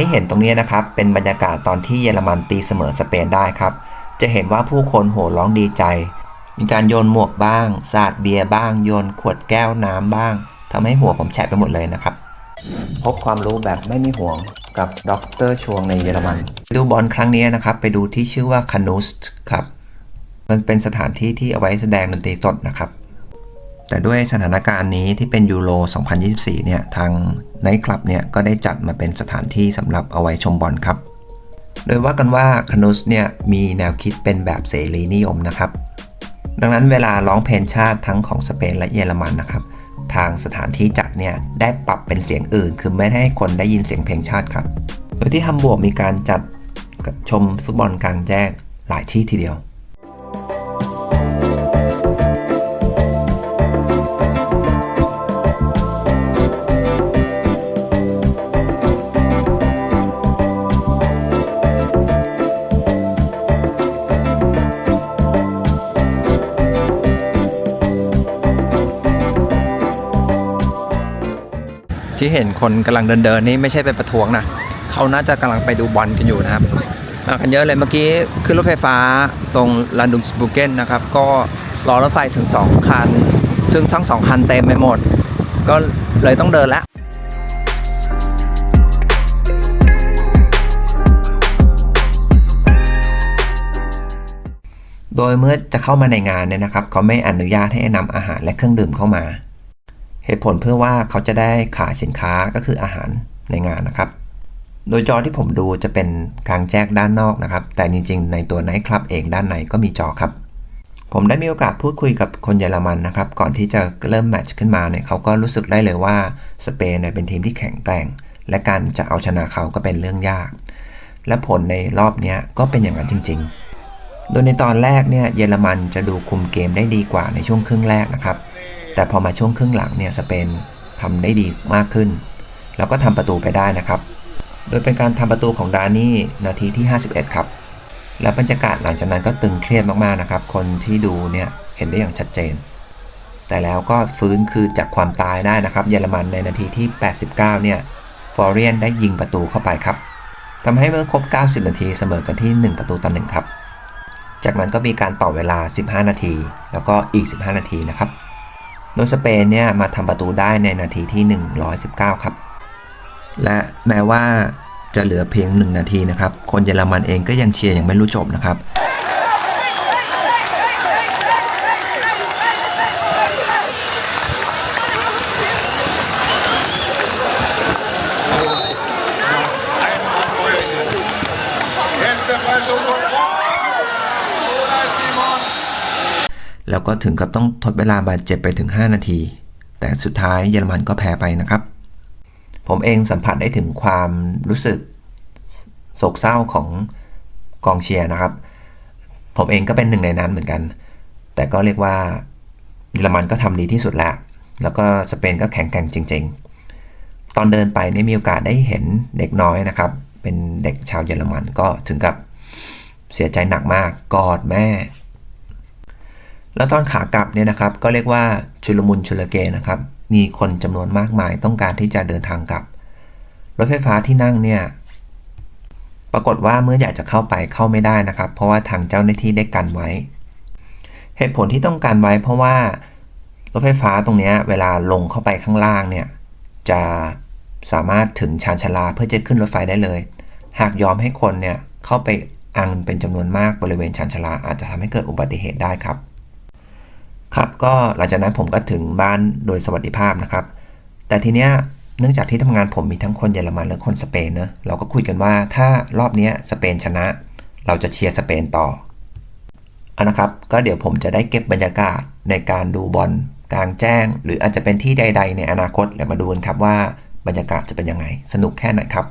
ที่เห็นตรงนี้นะครับ เป็นบรรยากาศตอนที่เยอรมันตีเสมอสเปนได้ครับ จะเห็นว่าผู้คนโห่ร้องดีใจ มีการโยนหมวกบ้าง สาดเบียร์บ้าง โยนขวดแก้วน้ำบ้างทำให้หัวผมแฉะไปหมดเลยนะครับ พบความรู้แบบไม่มีห่วงกับดรชวงในเยอรมัน ดูบอลครั้งนี้นะครับ ไปดูที่ชื่อว่าคานูสครับ มันเป็นสถานที่ที่เอาไว้แสดงดนตรีสดนะครับ แต่ด้วยสถานการณ์นี้ที่เป็นยูโร 2024 เนี่ย ทางไนท์คลับเนี่ย ก็ได้จัดมาเป็นสถานที่สำหรับเอาไว้ชมบอลครับ โดยว่ากันว่าคานูสเนี่ย มีแนวคิดเป็นแบบเสรีนิยมนะครับ ดังนั้นเวลาร้องเพลงชาติทั้งของสเปนและเยอรมันนะครับ ทางสถานที่จัดเนี่ย ได้ปรับเป็นเสียงอื่น คือไม่ให้คนได้ยินเสียงเพลงชาติครับ โดยที่ฮัมบวร์กมีการจัดชมฟุตบอลกลางแจ้งหลายที่ทีเดียว ที่เห็นคนกำลังเดินเดินนี่ไม่ใช่ไปประท้วงนะเขาน่าจะกำลังไปดูบอลกันอยู่นะครับมากันเยอะเลยเมื่อกี้ขึ้นรถไฟฟ้าตรงลันดุมสบูเกนนะครับ ก็รอรถไฟถึง 2 คัน ซึ่งทั้ง 2 คันเต็มไปหมด ก็เลยต้องเดินแล้วโดยเมื่อจะเข้ามาในงานเนี่ยนะครับเขาไม่อนุญาตให้นำอาหารและเครื่องดื่มเข้ามา เหตุผลเพื่อว่าเขาจะได้ขายสินค้าก็คืออาหารในงานนะครับ โดยจอที่ผมดูจะเป็นกลางแจ้งด้านนอกนะครับ แต่จริงๆ ในตัวไนท์คลับเองด้านในก็มีจอครับ ผมได้มีโอกาสพูดคุยกับคนเยอรมันนะครับ ก่อนที่จะเริ่มแมตช์ขึ้นมาเนี่ยเขาก็รู้สึกได้เลยว่าสเปนเนี่ยเป็นทีมที่แข็งแกร่ง และการจะเอาชนะเขาก็เป็นเรื่องยาก และผลในรอบนี้ก็เป็นอย่างนั้นจริง ๆ โดยในตอนแรกเนี่ยเยอรมันจะดูคุมเกมได้ดีกว่าในช่วงครึ่งแรกนะครับ แต่พอมาช่วงครึ่งหลังเนี่ยสเปนทำได้ดีมากขึ้น แล้วก็ทำประตูไปได้นะครับ โดยเป็นการทำประตูของดานี่นาทีที่ 51 ครับ และบรรยากาศหลังจากนั้นก็ตึงเครียดมากๆนะครับ คนที่ดูเนี่ยเห็นได้อย่างชัดเจน แต่แล้วก็ฟื้นคือจากความตายได้นะครับ เยอรมันในนาทีที่ 89 เนี่ยฟอร์เรียนได้ยิงประตูเข้าไปครับทำให้เมื่อครบ 90 นาทีเสมอกันที่ 1 ประตูต่อ1ครับ จากนั้นก็มีการต่อเวลา 15 นาที แล้วก็อีก 15 นาทีนะครับ โดยสเปนเนี่ยมาทำประตูได้ในนาทีที่ 119 ครับ และแม้ว่าจะเหลือเพียง 1 นาทีนะครับ คนเยอรมันเองก็ยังเชียร์อย่างไม่รู้จบนะครับ แล้วก็ถึงกับต้องทดเวลาบาดเจ็บไปถึง 5 นาที แต่สุดท้ายเยอรมันก็แพ้ไปนะครับ ผมเองสัมผัสได้ถึงความรู้สึกโศกเศร้าของกองเชียร์นะครับ ผมเองก็เป็นหนึ่งในนั้นเหมือนกัน แต่ก็เรียกว่าเยอรมันก็ทำดีที่สุดแล้ว แล้วก็สเปนก็แข็งแกร่งจริง ๆ ตอนเดินไปนี่มีโอกาสได้เห็นเด็กน้อยนะครับ เป็นเด็กชาวเยอรมันก็ถึงกับเสียใจหนักมากกอดแม่ แล้วตอนขากลับเนี่ยนะครับก็เรียกว่าชุลมุนชุลเกนะครับ มีคนจำนวนมากมายต้องการที่จะเดินทางกลับ รถไฟฟ้าที่นั่งเนี่ยปรากฏว่าเมื่ออยากจะเข้าไปเข้าไม่ได้นะครับ เพราะว่าทางเจ้าหน้าที่ได้กันไว้ เหตุผลที่ต้องการไว้เพราะว่ารถไฟฟ้าตรงนี้เวลาลงเข้าไปข้างล่างเนี่ยจะสามารถถึงชานชาลาเพื่อจะขึ้นรถไฟได้เลย หากยอมให้คนเนี่ยเข้าไปอังเป็นจำนวนมากบริเวณชานชาลาอาจจะทำให้เกิดอุบัติเหตุได้ครับ ครับก็หลังจากนั้นผมก็ถึงบ้านโดยสวัสดิภาพนะครับ แต่ทีเนี้ยเนื่องจากที่ทำงานผมมีทั้งคนเยอรมันและคนสเปนเนอะเราก็คุยกันว่าถ้ารอบเนี้ยสเปนชนะ เราจะเชียร์สเปนต่ออนะครับ ก็เดี๋ยวผมจะได้เก็บบรรยากาศในการดูบอลกลางแจ้ง หรืออาจจะเป็นที่ใด ๆ ในอนาคตเดี๋ยวมาดูกันครับว่าบรรยากาศจะเป็นยังไง สนุกแค่ไหนครับ